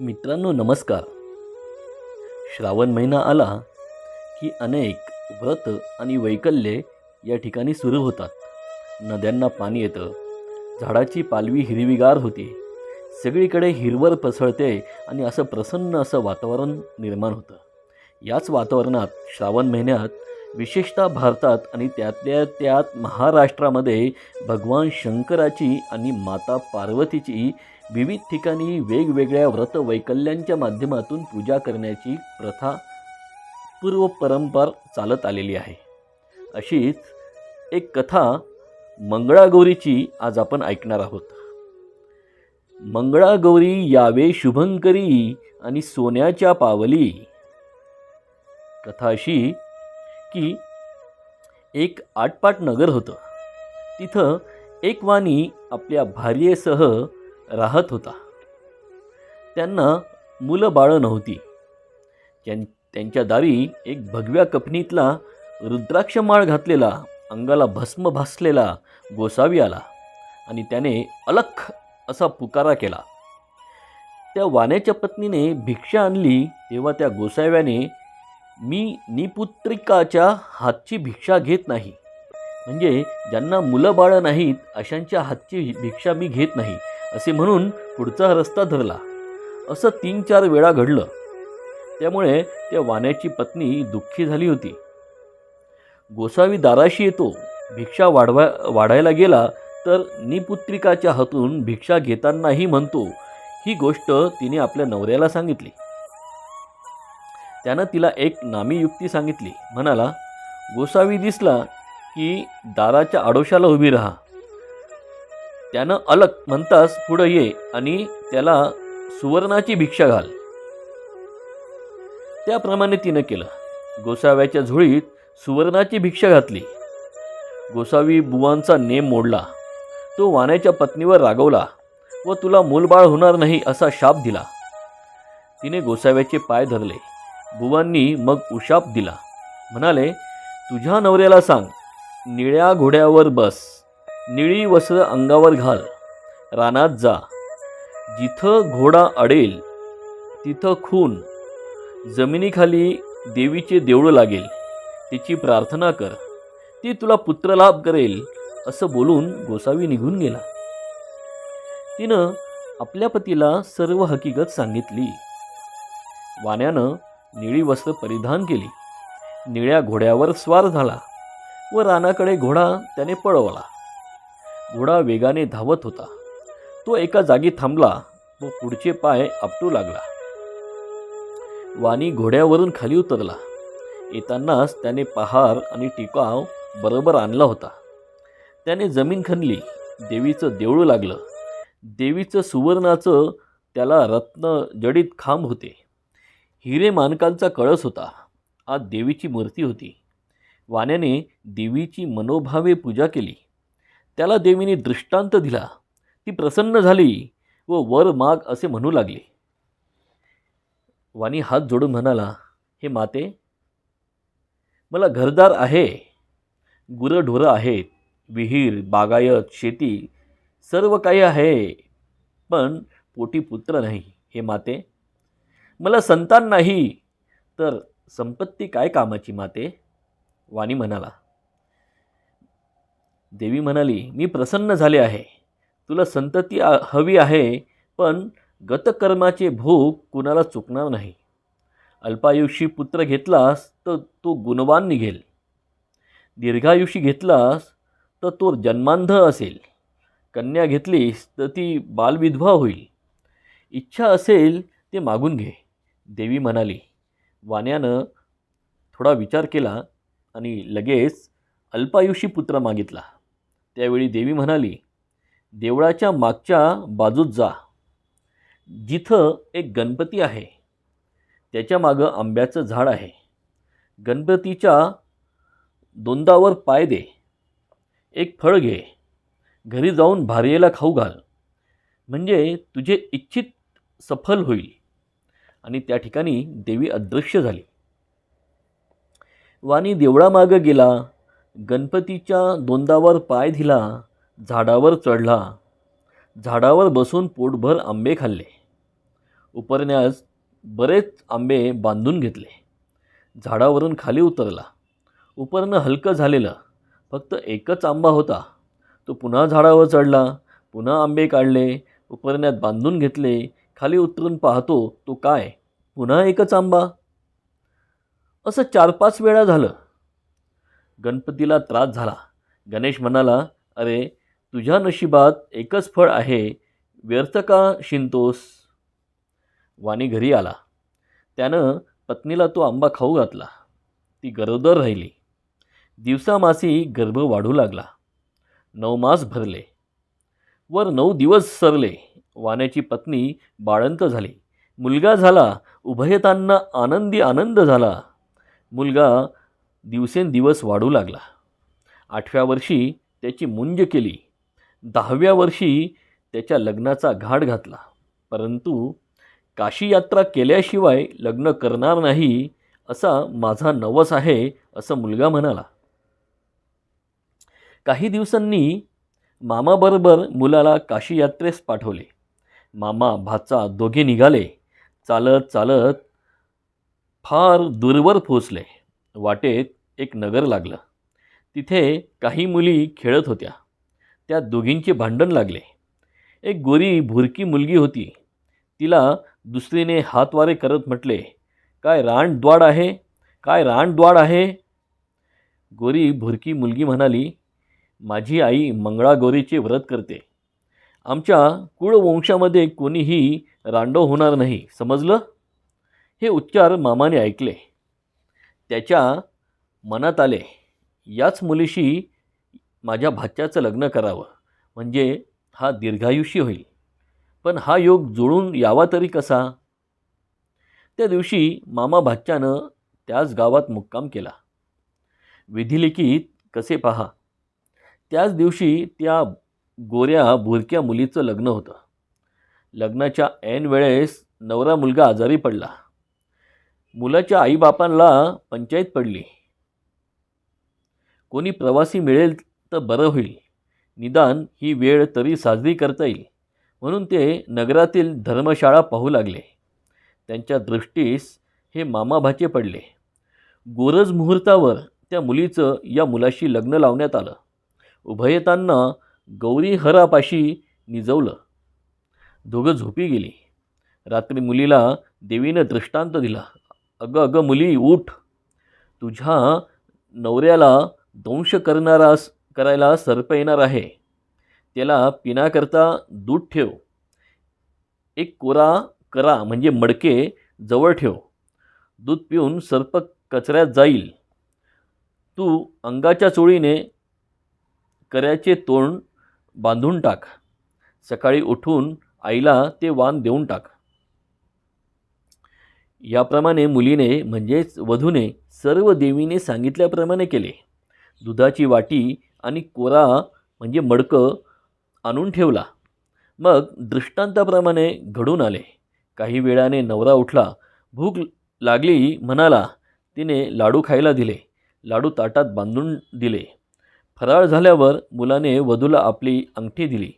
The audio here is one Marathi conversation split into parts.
मित्रांनो नमस्कार. श्रावण महिना आला की अनेक व्रत आणि वैकल्ये या ठिकाणी सुरू होतात. नद्यांना पाणी येतं झाडाची पालवी हिरवीगार होती सगळीकडे हिरवळ पसरते आणि असं प्रसन्न असं वातावरण निर्माण होतं. याच वातावरणात श्रावण महिन्यात विशेषतः भारतात आणि त्यातल्या त्यात महाराष्ट्रामध्ये भगवान शंकराची आणि माता पार्वतीची विविध ठिकाणी वेगवेगळ्या व्रत वैकल्यांच्या माध्यमातून पूजा करण्याची प्रथा पूर्व परंपर चालत आलेली आहे. अशीच एक कथा मंगळागौरीची आज आपण ऐकणार आहोत. मंगळागौरी यावे शुभंकरी आणि सोन्याच्या पावली. कथा अशी की एक आटपाट नगर होतं. तिथं एक वाणी आपल्या भार्येसह राहत होता. त्यांना मुलं बाळं नव्हती. त्यां त्यांच्या दारी एक भगव्या कपनीतला रुद्राक्ष माळ घातलेला अंगाला भस्म भासलेला गोसावी आला आणि त्याने अलख असा पुकारा केला. त्या वाण्याच्या पत्नीने भिक्षा आणली तेव्हा त्या गोसाव्याने मी निपुत्रिकाच्या हातची भिक्षा घेत नाही. म्हणजे ज्यांना मुलं बाळं नाहीत अशांच्या हातची भिक्षा मी घेत नाही. असे म्हणून पुढचा रस्ता धरला. असं तीन चार वेळा घडलं. त्यामुळे त्या वाण्याची पत्नी दुःखी झाली होती. गोसावी दाराशी येतो भिक्षा वाढवा वाढायला गेला तर निपुत्रिकाच्या हातून भिक्षा घेतानाही म्हणतो ही गोष्ट तिने आपल्या नवऱ्याला सांगितली. त्यानं तिला एक नामी युक्ती सांगितली. म्हणाला गोसावी दिसला की दाराच्या आडोशाला उभी राहा. त्यानं अलग म्हणताच पुढं ये आणि त्याला सुवर्णाची भिक्षा घाल. त्याप्रमाणे तिनं केलं. गोसाव्याच्या झोळीत सुवर्णाची भिक्षा घातली. गोसावी बुवांचा नेम मोडला. तो वाण्याच्या पत्नीवर रागवला व तुला मूलबाळ होणार नाही असा शाप दिला. तिने गोसाव्याचे पाय धरले. बुवांनी मग उशाप दिला. म्हणाले तुझ्या नवऱ्याला सांग निळ्या घोड्यावर बस. निळी वस्त्र अंगावर घाल. रानात जा. जिथं घोडा अडेल तिथं खून. जमिनीखाली देवीचे देऊळ लागेल तिची प्रार्थना कर. ती तुला पुत्रलाभ करेल असं बोलून गोसावी निघून गेला. तिनं आपल्या पतीला सर्व हकीकत सांगितली. वाण्यानं निळी वस्त्र परिधान केली. निळ्या घोड्यावर स्वार झाला व रानाकडे घोडा त्याने पळवला. घोडा वेगाने धावत होता. तो एका जागी थांबला व पुढचे पाय आपटू लागला. वाणी घोड्यावरून खाली उतरला. येतानाच त्याने पहार आणि टिकाव बरोबर आणला होता. त्याने जमीन खणली देवीचं देऊळ लागलं. देवीचं सुवर्णाचं त्याला रत्न जडित खांब होते. हिरे मानकांचा कळस होता. आज देवीची मूर्ती होती. वाण्याने देवीची मनोभावे पूजा केली. त्याला देवीने दृष्टांत दिला. ती प्रसन्न झाली व वर माग असे म्हणू लागली. वाणी हात जोडून म्हणाला हे माते मला घरदार आहे. गुरंढोरं आहेत विहीर बागायत शेती सर्व काही आहे. पण पोटी पुत्र नाही. हे माते मला संतान नाही. तर संपत्ती काय कामाची माते? वाणी म्हणाला. देवी म्हणाली मी प्रसन्न झाले आहे. तुला संतती हवी आहे पण गतकर्माचे भोग कुणाला चुकणार नाही. अल्पायुषी पुत्र घेतलास तर तो गुणवान निघेल. दीर्घायुषी घेतलास तर तो जन्मांध असेल. कन्या घेतलीस तर ती बालविधवा होईल. इच्छा असेल ते मागून घे. देवी म्हणाली. वाण्यानं थोडा विचार केला आणि लगेच अल्पायुषी पुत्र मागितला. त्यावेळी देवी म्हणाली देवळाच्या मागच्या बाजूत जा. जिथं एक गणपती आहे. त्याच्या मागं आंब्याचं झाड आहे. गणपतीच्या दोंदावर पाय दे. एक फळ घे. घरी जाऊन भारियेला खाऊ घाल. म्हणजे तुझे इच्छित सफल होईल. आणि त्या ठिकाणी देवी अदृश्य झाली. वाणी देवळामागं गेला. गणपतीच्या दोंदावर पाय दिला झाडावर चढला. झाडावर बसून पोटभर आंबे खाल्ले. उपरण्यास बरेच आंबे बांधून घेतले. झाडावरून खाली उतरला. उपरनं हलकं झालेलं. फक्त एकच आंबा होता. तो पुन्हा झाडावर चढला पुन्हा आंबे काढले उपरण्यात बांधून घेतले खाली उतरून पाहतो तो काय पुन्हा एकच आंबा. असं चार पाच वेळा झालं. गणपतीला त्रास झाला. गणेश म्हणाला अरे तुझ्या नशिबात एकच फळ आहे. व्यर्थ का शिंतोस? वाणी घरी आला. त्यानं पत्नीला तो आंबा खाऊ घातला. ती गरोदर राहिली. दिवसामासी गर्भ वाढू लागला. नऊ मास भरले. वर नऊ दिवस सरले. वाण्याची पत्नी बाळंत झाली. मुलगा झाला. उभयतांना आनंदी आनंद झाला. मुलगा दिवसेंदिवस वाढू लागला. आठव्या वर्षी त्याची मुंज केली. दहाव्या वर्षी त्याच्या लग्नाचा घाट घातला. परंतु काशी यात्रा केल्याशिवाय लग्न करणार नाही असा माझा नवस आहे असं मुलगा म्हणाला. काही दिवसांनी मामाबरोबर मुलाला काशी यात्रेस पाठवले. मामा भाचा दोघे निघाले. चालत चालत फार दूरवर पोचले वाटेत एक नगर लागलं. तिथे काही मुली खेळत होत्या. त्या दोघींचे भांडण लागले. एक गोरी भुरकी मुलगी होती. तिला दुसरीने हातवारे करत म्हटले काय रानद्वाड आहे? काय रानद्वाड आहे? गोरी भुरकी मुलगी म्हणाली माझी आई मंगळागौरीचे व्रत करते. आमच्या कुळवंशामध्ये कोणीही रांडव होणार नाही समजलं? हे उच्चार मामाने ऐकले. त्याच्या मनात आले याच मुलीशी माझ्या भाच्याचं लग्न करावं म्हणजे हा दीर्घायुषी होईल. पण हा योग जुळून यावा तरी कसा? त्या दिवशी मामा भाच्यानं त्याच गावात मुक्काम केला. विधिलिखित कसे पहा? त्याच दिवशी त्या गोऱ्या भुरक्या मुलीचं लग्न होतं. लग्नाच्या ऐन वेळेस नवरा मुलगा आजारी पडला. मुलाच्या आईबापांना पंचायत पडली. कोणी प्रवासी मिळेल तर बरं होईल. निदान ही वेळ तरी साजरी करता येईल. म्हणून ते नगरातील धर्मशाळा पाहू लागले. त्यांच्या दृष्टीस हे मामाभाचे पडले. गोरज मुहूर्तावर त्या मुलीचं या मुलाशी लग्न लावण्यात आलं. उभयतांना गौरी हरापाशी निजवलं. दोघं झोपी गेली. रात्री मुलीला देवीनं दृष्टांत दिला. अगं अगं मुली उठ. तुझ्या नवऱ्याला दंश करणारा करायला सर्प येणार आहे. त्याला पिण्याकरता दूध ठेव. एक कोरा करा म्हणजे मडके जवळ ठेव. दूध पिऊन सर्प कचऱ्यात जाईल. तू अंगाच्या चोळीने कऱ्याचे तोंड बांधून टाक. सकाळी उठून आईला ते वाण देऊन टाक. याप्रमाणे मुलीने म्हणजेच वधूने सर्व देवीने सांगितल्याप्रमाणे केले. दुधाची वाटी आणि कोरा म्हणजे मडकं आणून ठेवला. मग दृष्टांताप्रमाणे घडून आले. काही वेळाने नवरा उठला. भूक लागली म्हणाला. तिने लाडू खायला दिले. लाडू ताटात बांधून दिले. फराळ झाल्यावर मुलाने वधूला आपली अंगठी दिली.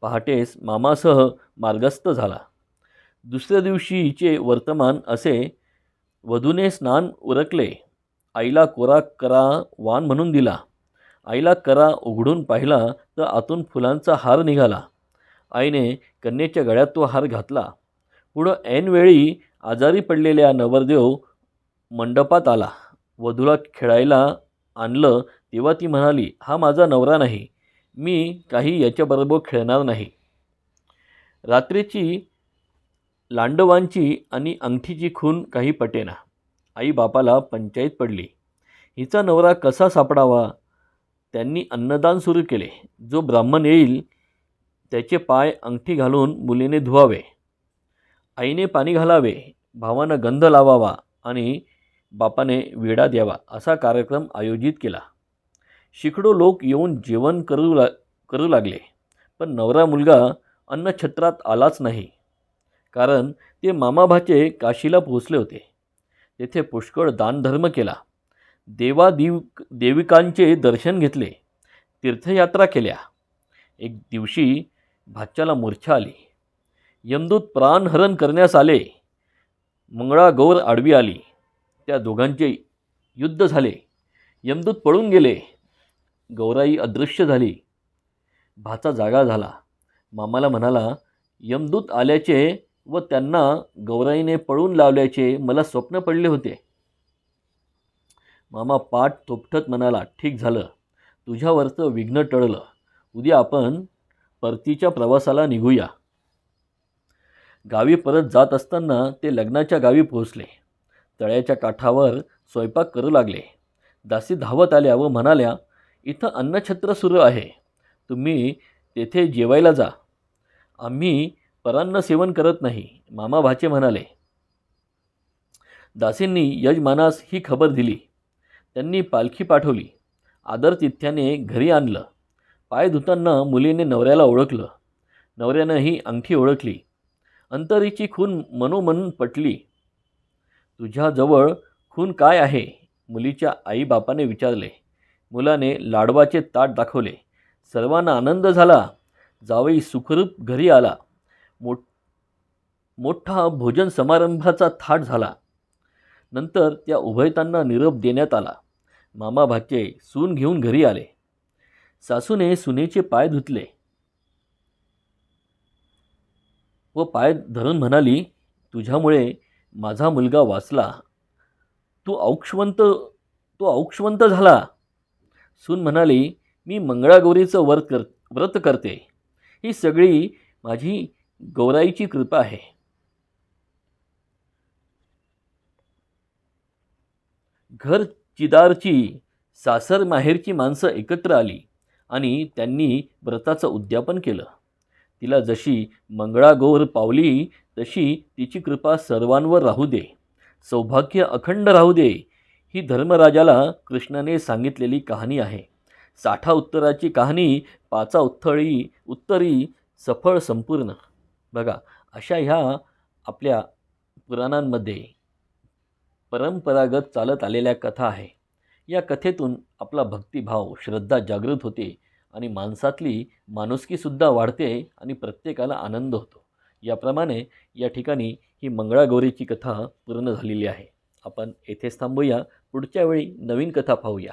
पहाटेस मामासह मार्गस्थ झाला. दुसऱ्या दिवशीचे वर्तमान असे वधूने स्नान उरकले. आईला कोरा करा वान म्हणून दिला. आईला करा उघडून पाहिला तर आतून फुलांचा हार निघाला. आईने कन्येच्या गळ्यात तो हार घातला. पुढं ऐनवेळी आजारी पडलेल्या नवरदेव मंडपात आला. वधूला खेळायला आणलं तेव्हा ती म्हणाली हा माझा नवरा नाही. मी काही याच्याबरोबर खेळणार नाही. रात्रीची लांडवांची आणि अंगठीची खून काही पटेना. आई बापाला पंचायत पडली. हिचा नवरा कसा सापडावा? त्यांनी अन्नदान सुरू केले. जो ब्राह्मण येईल त्याचे पाय अंगठी घालून मुलीने धुवावे. आईने पाणी घालावे भावानं गंध लावावा आणि बापाने विडा द्यावा असा कार्यक्रम आयोजित केला. शेकडो लोक येऊन जेवण करू ला करू लागले. पण नवरा मुलगा अन्नछत्रात आलाच नाही. कारण ते मामाभाचे काशीला पोहोचले होते. तेथे पुष्कळ दानधर्म केला. देवादिव देविकांचे दर्शन घेतले. तीर्थयात्रा केल्या. एक दिवशी भाच्याला मूर्छा आली. यमदूत प्राणहरण करण्यास आले. मंगळागौर आडवी आली. त्या दोघांचे युद्ध झाले. यमदूत पळून गेले. गौराई अदृश्य झाली. भाचा जागा झाला. मामाला म्हणाला यमदूत आल्याचे व त्यांना गौराईने पळून लावल्याचे मला स्वप्न पडले होते. मामा पाठ थोपटत म्हणाला ठीक झालं. तुझ्यावरचं विघ्न टळलं. उद्या आपण परतीच्या प्रवासाला निघूया. गावी परत जात असताना ते लग्नाच्या गावी पोहोचले. तळ्याच्या काठावर स्वयंपाक करू लागले. दासी धावत आल्या व म्हणाल्या इथं अन्नछत्र सुरू आहे. तुम्ही तेथे जेवायला जा. आम्ही परान्न सेवन करत नाही. मामा भाचे म्हणाले दासींनी यजमानास ही खबर दिली. त्यांनी पालखी पाठवली. आदरतिथ्याने घरी आणलं. पाय धुताना मुलीने नवऱ्याला ओळखलं. नवऱ्यानं ही अंगठी ओळखली. अंतरीची खून मनोमन पटली. तुझ्याजवळ खून काय आहे मुलीच्या आईबापाने विचारले. मुलाने लाडवाचे ताट दाखवले. सर्वांना आनंद झाला. जावई सुखरूप घरी आला. मोठ मोठा भोजन समारंभाचा थाट झाला. नंतर त्या उभयतांना निरोप देण्यात आला. मामा भाचे सून घेऊन घरी आले. सासूने सुनेचे पाय धुतले. व पाय धरून म्हणाली तुझ्यामुळे माझा मुलगा वाचला. तू औक्षवंत तो औक्षवंत झाला. सून म्हणाली मी मंगळागौरीचं व्रत कर व्रत करते. ही सगळी माझी गौराईची कृपा आहे. घर चिदारची सासर माहेरची माणसं एकत्र आली आणि त्यांनी व्रताचं उद्यापन केलं. तिला जशी मंगळागौर पावली तशी तिची कृपा सर्वांवर राहू दे. सौभाग्य अखंड राहू दे. ही धर्मराजाला कृष्णाने सांगितलेली कहाणी आहे. साठा उत्तराची कहाणी पाचा उत्थळी उत्तरी सफळ संपूर्ण. बघा अशा ह्या आपल्या पुराणांमध्ये परंपरागत चालत आलेल्या कथा आहे. या कथेतून आपला भक्तिभाव श्रद्धा जागृत होते आणि माणसातली माणुसकीसुद्धा वाढते आणि प्रत्येकाला आनंद होतो. याप्रमाणे या ठिकाणी ही मंगळागौरीची कथा पूर्ण झालेली आहे. आपण येथेच थांबूया. पुढच्या वेळी नवीन कथा पाहूया.